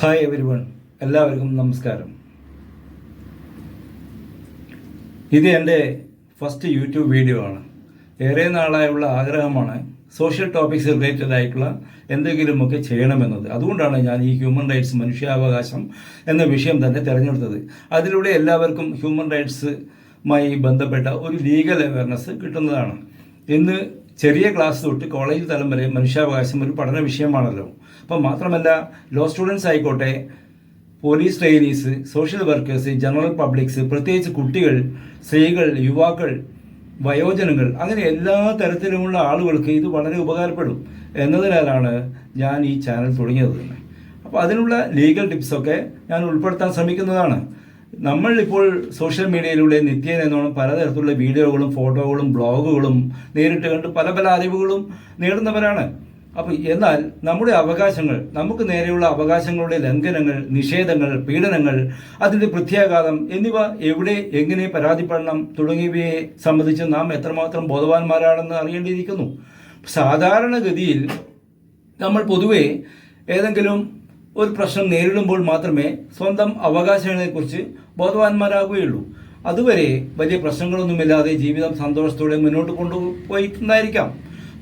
Hi every one എല്ലാവർക്കും നമസ്കാരം. ഇത് എന്റെ ഫസ്റ്റ് യൂട്യൂബ് വീഡിയോ ആണ്. ഏറെ നാളായുള്ള ആഗ്രഹമാണ് സോഷ്യൽ ടോപ്പിക്സ് റിലേറ്റഡ് ആയിട്ടുള്ള എന്തെങ്കിലുമൊക്കെ ചെയ്യണമെന്നത്. അതുകൊണ്ടാണ് ഞാൻ ഈ ഹ്യൂമൻ റൈറ്റ്സ് മനുഷ്യാവകാശം എന്ന വിഷയം തന്നെ തിരഞ്ഞെടുത്തത്. അതിലൂടെ എല്ലാവർക്കും ഹ്യൂമൻ റൈറ്റ്സുമായി ബന്ധപ്പെട്ട ഒരു ലീഗൽ അവയർനെസ് കിട്ടുന്നതാണ്. ഇന്ന് ചെറിയ ക്ലാസ് തൊട്ട് കോളേജ് തലം വരെ മനുഷ്യാവകാശം ഒരു പഠന വിഷയമാണല്ലോ. അപ്പം മാത്രമല്ല ലോ സ്റ്റുഡൻസ് ആയിക്കോട്ടെ police trainees social workers general publics പ്രത്യേകിച്ച് കുട്ടികൾ സ്ത്രീകൾ യുവാക്കൾ വയോജനങ്ങൾ അങ്ങനെ എല്ലാ തരത്തിലുമുള്ള ആളുകൾക്ക് ഇത് വളരെ ഉപകാരപ്പെടും എന്നതിനാലാണ് ഞാൻ ഈ ചാനൽ തുടങ്ങിയത്. തന്നെ അപ്പോൾ അതിനുള്ള ലീഗൽ ടിപ്സൊക്കെ ഞാൻ ഉൾപ്പെടുത്താൻ ശ്രമിക്കുന്നതാണ്. നമ്മൾ ഇപ്പോൾ സോഷ്യൽ മീഡിയയിലൂടെ നിത്യേന എന്നോണം പലതരത്തിലുള്ള വീഡിയോകളും ഫോട്ടോകളും ബ്ലോഗുകളും നേരിട്ട് കണ്ട് പല പല അറിവുകളും നേടുന്നവരാണ്. അപ്പോൾ എന്നാൽ നമ്മുടെ അവകാശങ്ങൾ നമുക്ക് നേരെയുള്ള അവകാശങ്ങളുടെ ലംഘനങ്ങൾ നിഷേധങ്ങൾ പീഡനങ്ങൾ അതിന്റെ പ്രത്യാഘാതം എന്നിവ എവിടെ എങ്ങനെ പരാതിപ്പെടണം തുടങ്ങിയവയെ സംബന്ധിച്ച് നാം എത്രമാത്രം ബോധവാന്മാരാണെന്ന് അറിയേണ്ടിയിരിക്കുന്നു. സാധാരണഗതിയിൽ നമ്മൾ പൊതുവെ ഏതെങ്കിലും ഒരു പ്രശ്നം നേരിടുമ്പോൾ മാത്രമേ സ്വന്തം അവകാശങ്ങളെക്കുറിച്ച് ബോധവാന്മാരാകുകയുള്ളൂ. അതുവരെ വലിയ പ്രശ്നങ്ങളൊന്നുമില്ലാതെ ജീവിതം സന്തോഷത്തോടെ മുന്നോട്ട് കൊണ്ടുപോയിട്ടുണ്ടായിരിക്കാം.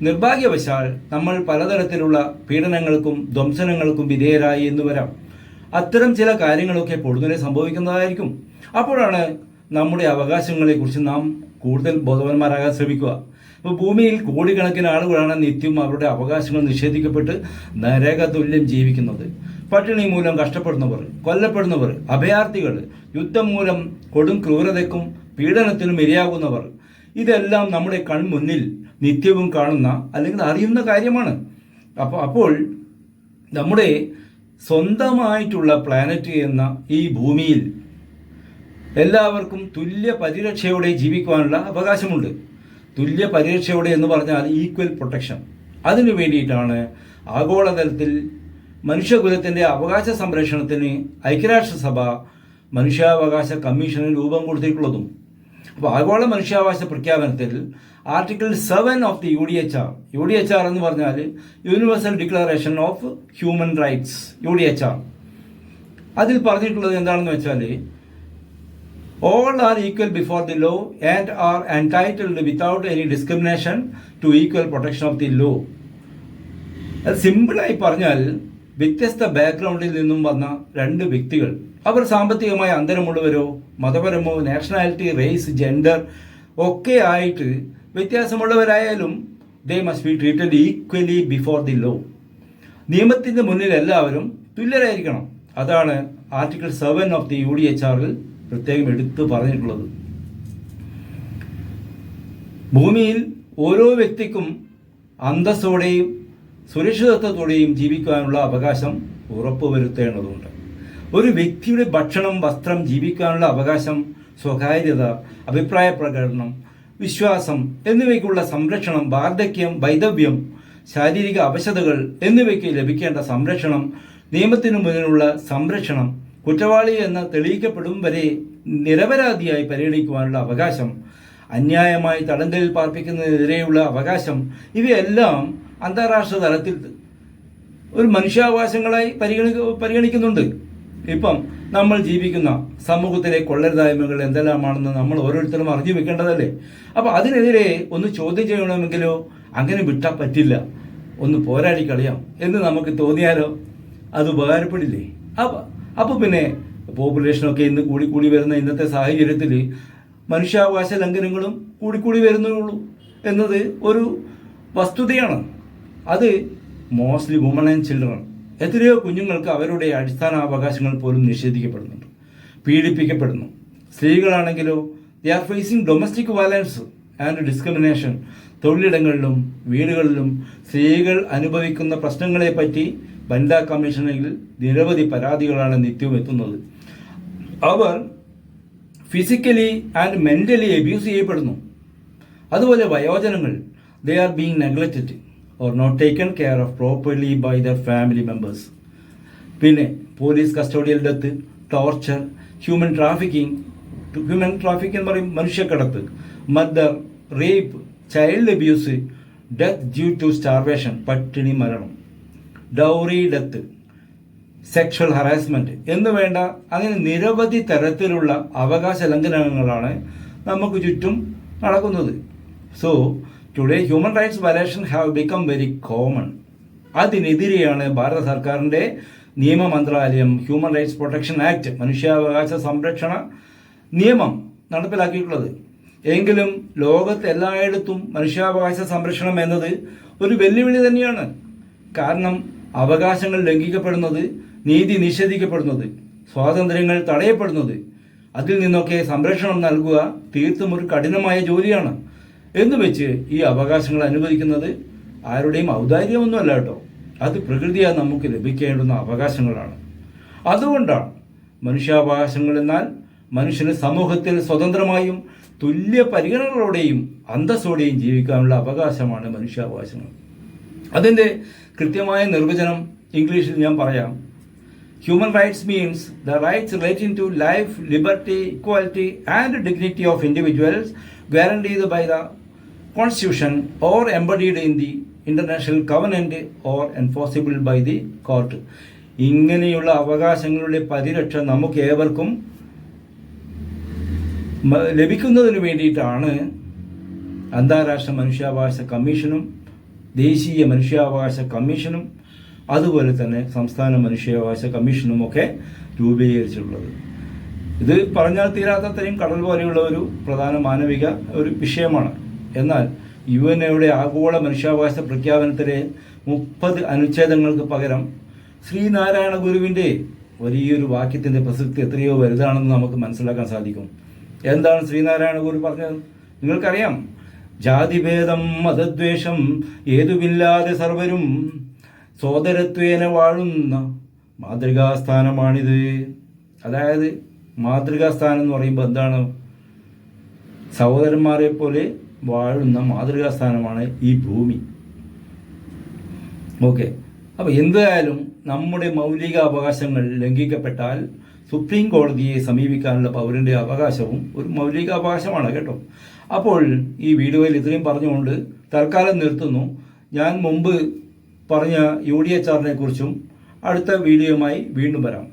നിർഭാഗ്യവശാൽ നമ്മൾ പലതരത്തിലുള്ള പീഡനങ്ങൾക്കും ധ്വംസനങ്ങൾക്കും വിധേയരായി എന്ന് വരാം. അത്തരം ചില കാര്യങ്ങളൊക്കെ പൊടുന്നനെ സംഭവിക്കുന്നതായിരിക്കും. അപ്പോഴാണ് നമ്മുടെ അവകാശങ്ങളെക്കുറിച്ച് നാം കൂടുതൽ ബോധവാന്മാരാകാൻ ശ്രമിക്കുക. ഇപ്പോൾ ഭൂമിയിൽ കോടിക്കണക്കിന് ആളുകളാണ് നിത്യം അവരുടെ അവകാശങ്ങൾ നിഷേധിക്കപ്പെട്ട് നരകതുല്യം ജീവിക്കുന്നത്. പട്ടിണി മൂലം കഷ്ടപ്പെടുന്നവർ കൊല്ലപ്പെടുന്നവർ അഭയാർത്ഥികൾ യുദ്ധം മൂലം കൊടും ക്രൂരതയ്ക്കും പീഡനത്തിനും ഇരയാകുന്നവർ ഇതെല്ലാം നമ്മുടെ കൺമുന്നിൽ നിത്യവും കാണുന്ന അല്ലെങ്കിൽ അറിയുന്ന കാര്യമാണ്. അപ്പോൾ അപ്പോൾ നമ്മുടെ സ്വന്തമായിട്ടുള്ള പ്ലാനറ്റ് എന്ന ഈ ഭൂമിയിൽ എല്ലാവർക്കും തുല്യ പരിരക്ഷയോടെ ജീവിക്കുവാനുള്ള അവകാശമുണ്ട്. തുല്യ പരിരക്ഷയോടെ എന്ന് പറഞ്ഞാൽ ഈക്വൽ പ്രൊട്ടക്ഷൻ അതിനു വേണ്ടിയിട്ടാണ് ആഗോളതലത്തിൽ മനുഷ്യകുലത്തിന്റെ അവകാശ സംരക്ഷണത്തിന് ഐക്യരാഷ്ട്രസഭ മനുഷ്യാവകാശ കമ്മീഷന് രൂപം കൊടുത്തിട്ടുള്ളതും. അപ്പോൾ ആഗോള മനുഷ്യാവകാശ പ്രഖ്യാപനത്തിൽ article seven of the U D H R U D H R എന്ന് പറഞ്ഞാൽ universal declaration of human rights U D H R. അതിൽ പറഞ്ഞിട്ടുള്ളത് എന്താണെന്ന് വെച്ചാൽ all are equal before the law and are entitled without any discrimination to equal protection of the law. അത് സിമ്പിളായി പറഞ്ഞാൽ വ്യത്യസ്ത ബാക്ക്ഗ്രൗണ്ടിൽ നിന്നും വന്ന രണ്ട് വ്യക്തികൾ. അവർ സാമ്പത്തികമായ അന്തരമുള്ളവരോ മതപരമോ നാഷണാലിറ്റി റേസ് ജെൻഡർ ഒക്കെ ആയിട്ട് വ്യത്യാസമുള്ളവരായാലും they must be treated equally before the law നിയമത്തിന്റെ മുന്നിൽ എല്ലാവരും തുല്യരായിരിക്കണം. അതാണ് article seven of the U D H ആറിൽ പ്രത്യേകം എടുത്തു പറഞ്ഞിട്ടുള്ളത്. ഭൂമിയിൽ ഓരോ വ്യക്തിക്കും അന്തസ്സോടെയും സുരക്ഷിതത്വത്തോടെയും ജീവിക്കാനുള്ള അവകാശം ഉറപ്പുവരുത്തേണ്ടതുണ്ട്. ഒരു വ്യക്തിയുടെ ഭക്ഷണം വസ്ത്രം ജീവിക്കാനുള്ള അവകാശം സ്വകാര്യത അഭിപ്രായ പ്രകടനം വിശ്വാസം എന്നിവയ്ക്കുള്ള സംരക്ഷണം വാർദ്ധക്യം വൈദവ്യം ശാരീരിക അവശതകൾ എന്നിവയ്ക്ക് ലഭിക്കേണ്ട സംരക്ഷണം നിയമത്തിനു മുന്നിലുള്ള സംരക്ഷണം കുറ്റവാളി എന്ന് തെളിയിക്കപ്പെടും വരെ നിരപരാധിയായി പരിഗണിക്കുവാനുള്ള അവകാശം അന്യായമായി തടങ്കലിൽ പാർപ്പിക്കുന്നതിനെതിരെയുള്ള അവകാശം ഇവയെല്ലാം അന്താരാഷ്ട്ര തലത്തിൽ ഒരു മനുഷ്യാവകാശങ്ങളായി പരിഗണി പരിഗണിക്കുന്നുണ്ട്. ഇപ്പം നമ്മൾ ജീവിക്കുന്ന സമൂഹത്തിലെ കൊള്ളരുതായ്മകൾ എന്തെല്ലാമാണെന്ന് നമ്മൾ ഓരോരുത്തരും അറിഞ്ഞു വെക്കേണ്ടതല്ലേ? അപ്പം അതിനെതിരെ ഒന്ന് ചോദ്യം ചെയ്യണമെങ്കിലോ? അങ്ങനെ വിട്ടാൽ പറ്റില്ല. ഒന്ന് പോരാടി കളയാം. എന്ന് നമുക്ക് തോന്നിയാലോ? അത് ഉപകാരപ്പെടില്ലേ? അപ്പം അപ്പോൾ പിന്നെ പോപ്പുലേഷനൊക്കെ ഇന്ന് കൂടി കൂടി വരുന്ന ഇന്നത്തെ സാഹചര്യത്തിൽ മനുഷ്യാവകാശ ലംഘനങ്ങളും കൂടിക്കൂടി വരുന്നുള്ളൂ. എന്നത് ഒരു വസ്തുതയാണ്. അത് മോസ്റ്റ്ലി വുമൺ ആൻഡ് ചിൽഡ്രൻ എത്രയോ കുഞ്ഞുങ്ങൾക്ക് അവരുടെ അടിസ്ഥാന അവകാശങ്ങൾ പോലും നിഷേധിക്കപ്പെടുന്നുണ്ട് പീഡിപ്പിക്കപ്പെടുന്നു. സ്ത്രീകളാണെങ്കിലോ they are facing domestic violence and discrimination തൊഴിലിടങ്ങളിലും വീടുകളിലും സ്ത്രീകൾ അനുഭവിക്കുന്ന പ്രശ്നങ്ങളെപ്പറ്റി വനിതാ കമ്മീഷനിൽ നിരവധി പരാതികളാണ് നിത്യവും എത്തുന്നത്. അവർ ഫിസിക്കലി ആൻഡ് മെന്റലി അബ്യൂസ് ചെയ്യപ്പെടുന്നു. അതുപോലെ വയോജനങ്ങൾ they are being neglected or not taken care of properly by their family members പിന്നെ police custodial death torture human trafficking human traffic എന്ന് പറയും മനുഷ്യക്കടത്ത് murder rape child abuse death due to starvation പട്ടിണി മരണം dowry death sexual harassment എന്ന് വേണ്ട അങ്ങനെ നിരവധി തരത്തിലുള്ള അവകാശ ലംഘനങ്ങളാണ് നമുക്ക് ചുറ്റും നടക്കുന്നത്. So today human rights violation have become very common അതിനെതിരെയാണ് ഭാരത സർക്കാരിന്റെ നിയമ മന്ത്രാലയം ഹ്യൂമൻ റൈറ്റ്സ് പ്രൊട്ടക്ഷൻ ആക്ട് മനുഷ്യാവകാശ സംരക്ഷണ നിയമം നടപ്പിലാക്കിയിട്ടുള്ളത്. എങ്കിലും ലോകത്ത് എല്ലായിടത്തും മനുഷ്യാവകാശ സംരക്ഷണം എന്നത് ഒരു വെല്ലുവിളി തന്നെയാണ്. കാരണം അവകാശങ്ങൾ ലംഘിക്കപ്പെടുന്നത് നീതി നിഷേധിക്കപ്പെടുന്നത് സ്വാതന്ത്ര്യങ്ങൾ തടയപ്പെടുന്നത്. അതിൽ നിന്നൊക്കെ സംരക്ഷണം നൽകുക തീർത്തും ഒരു കഠിനമായ ജോലിയാണ്. എന്ന് വെച്ച് ഈ അവകാശങ്ങൾ അനുവദിക്കുന്നത് ആരുടെയും ഔദാര്യമൊന്നുമല്ല കേട്ടോ. അത് പ്രകൃതിയാൽ നമുക്ക് ലഭിക്കേണ്ടുന്ന അവകാശങ്ങളാണ്. അതുകൊണ്ടാണ് മനുഷ്യാവകാശങ്ങൾ എന്നാൽ മനുഷ്യന് സമൂഹത്തിൽ സ്വതന്ത്രമായും തുല്യ പരിഗണനകളോടെയും അന്തസ്സോടെയും ജീവിക്കാനുള്ള അവകാശമാണ് മനുഷ്യാവകാശങ്ങൾ. അതിന്റെ കൃത്യമായ നിർവചനം ഇംഗ്ലീഷിൽ ഞാൻ പറയാം. Human rights means the rights relating to life liberty equality and dignity of individuals guaranteed by the constitution or embedded in the international covenant or enforceable by the court ഇങ്ങനെയുള്ള അവകാശങ്ങളുടെ പരിരക്ഷ നമുക്ക് ഏവർക്കും ലഭിക്കുന്നതിന് വേണ്ടിയിട്ടാണ് അന്താരാഷ്ട്ര മനുഷ്യാവകാശ കമ്മീഷനും ദേശീയ മനുഷ്യാവകാശ കമ്മീഷനും അതുപോലെ തന്നെ സംസ്ഥാന മനുഷ്യാവകാശ കമ്മീഷനും ഒക്കെ രൂപീകരിച്ചിട്ടുള്ളത്. ഇത് പറഞ്ഞാൽ തീരാത്തത്രയും കടൽ പോലെയുള്ള ഒരു പ്രധാന മാനവിക ഒരു വിഷയമാണ്. എന്നാൽ യു എൻ എയുടെ ആഗോള മനുഷ്യാവകാശ പ്രഖ്യാപനത്തിലെ മുപ്പത് അനുച്ഛേദങ്ങൾക്ക് പകരം ശ്രീനാരായണ ഗുരുവിന്റെ വലിയൊരു വാക്യത്തിന്റെ പ്രസക്തി എത്രയോ വലുതാണെന്ന് നമുക്ക് മനസ്സിലാക്കാൻ സാധിക്കും. എന്താണ് ശ്രീനാരായണ ഗുരു പറഞ്ഞത്? നിങ്ങൾക്കറിയാം ജാതിഭേദം മതദ്വേഷം ഏതുമില്ലാതെ സർവരും സോദരത്വേന വാഴുന്ന മാതൃകാസ്ഥാനമാണിത്. അതായത് മാതൃകാസ്ഥാനം എന്ന് പറയുമ്പോൾ എന്താണ്? സഹോദരന്മാരെ പോലെ വാഴുന്ന മാതൃകാ സ്ഥാനമാണ് ഈ ഭൂമി. ഓക്കെ അപ്പോൾ എന്തായാലും നമ്മുടെ മൗലിക അവകാശങ്ങൾ ലംഘിക്കപ്പെട്ടാൽ സുപ്രീം കോടതിയെ സമീപിക്കാനുള്ള പൗരന്റെ അവകാശവും ഒരു മൗലിക അവകാശമാണ് കേട്ടോ. അപ്പോൾ ഈ വീഡിയോയിൽ ഇത്രയും പറഞ്ഞുകൊണ്ട് തൽക്കാലം നിർത്തുന്നു. ഞാൻ മുമ്പ് പറഞ്ഞ യു ഡി എച്ച് ആറിനെ കുറിച്ചും അടുത്ത വീഡിയോയുമായി വീണ്ടും വരാം.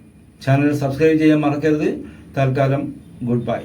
ചാനൽ സബ്സ്ക്രൈബ് ചെയ്യാൻ മറക്കരുത്. തൽക്കാലം ഗുഡ് ബൈ.